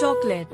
Chocolate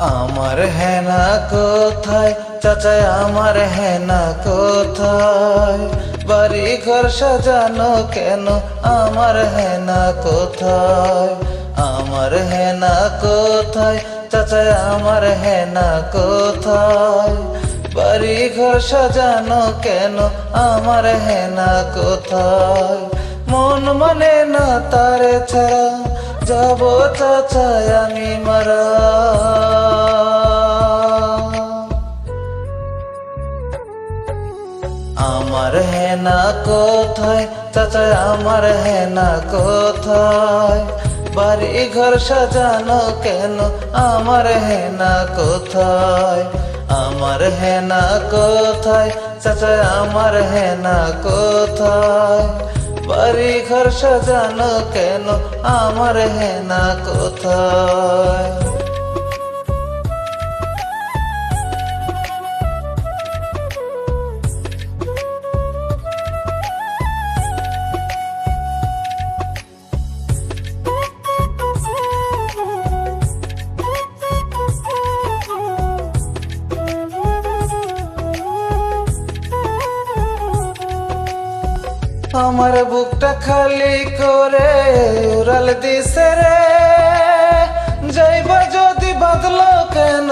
আমার হেনা কোথায়? চাচা আমার হেনা কোথায়? বাড়ি ঘর সাজানো কেন? আমার হেনা কোথায়? আমার হেনা কোথায়? চাচা, আমার হেনা কোথায়? বাড়ি ঘর সাজানো কেন? আমার হেনা কোথায়? মন মানে না তারে ছাড়া যাব চাচায় আমি মারা। আমার হেনা কোথায়? চাচা, আমার হেনা কোথায়? বাড়ি ঘর সাজানো কেন? আমার হেনা কোথায়? আমার হেনা কোথায়? চাচা, আমার হেনা কোথায়? বাড়ি ঘর সাজানো কেন? আমার হেনা কোথায়? আমার বুকটা খালি করে উড়াল দিছে রে। যাইবা যদি বাদলো কেন,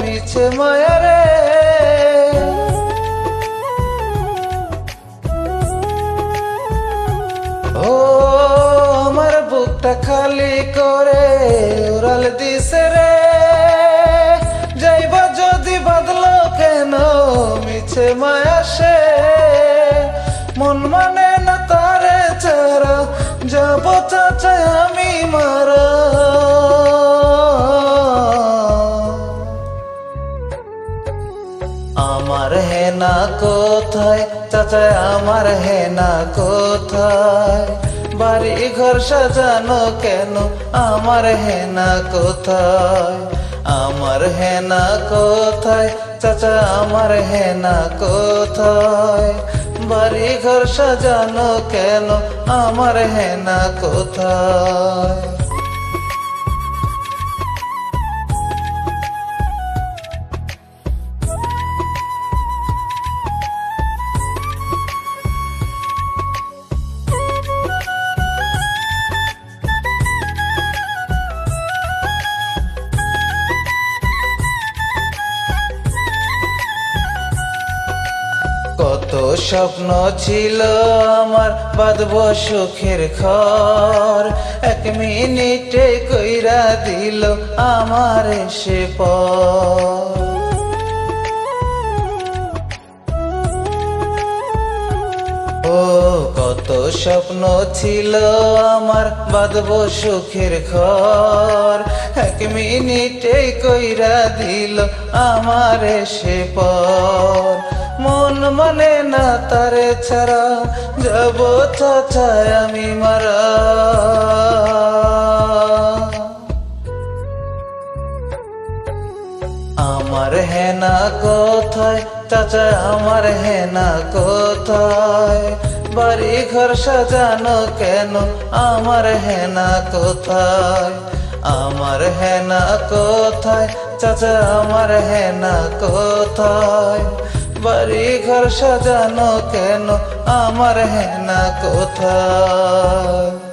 মিছে মায়া রে। ও আমার বুকটা খালি করে উড়াল দিছে রে। যাইবা যদি বাদলো কেন, মিছে মায়া সে। মন মানে যাব চাচা আমি মারা। আমার হেনা কোথায়? চাচা আমার হেনা কোথায়? বাড়ি ঘর সাজানো কেন? আমার হেনা কোথায়? আমার হেনা কোথায়? চাচা আমার হেনা কোথায়? বাড়ি ঘর সাজানো কেন? আমার হেনা কোথায়? স্বপ্ন ছিল আমার বাঁধব সুখের ঘর। এক মিনিটে কইরা দিল আমার সে ও, কত স্বপ্ন ছিল আমার বাঁধব সুখের ঘর। এক মিনিটে কইরা দিল আমার সে পর মন মানে না তারে ছাড়া, যাব চাচায় আমি মারা। আমার হেনা কোথায়? চাচা আমার হেনা কোথায়? বাড়ি ঘর সাজানো কেন? আমার হেনা কোথায়? আমার হেনা কোথায়? চাচা আমার হেনা কোথায়? বাড়ি ঘর সাজানো কেন? আমার হেনা কোথায়?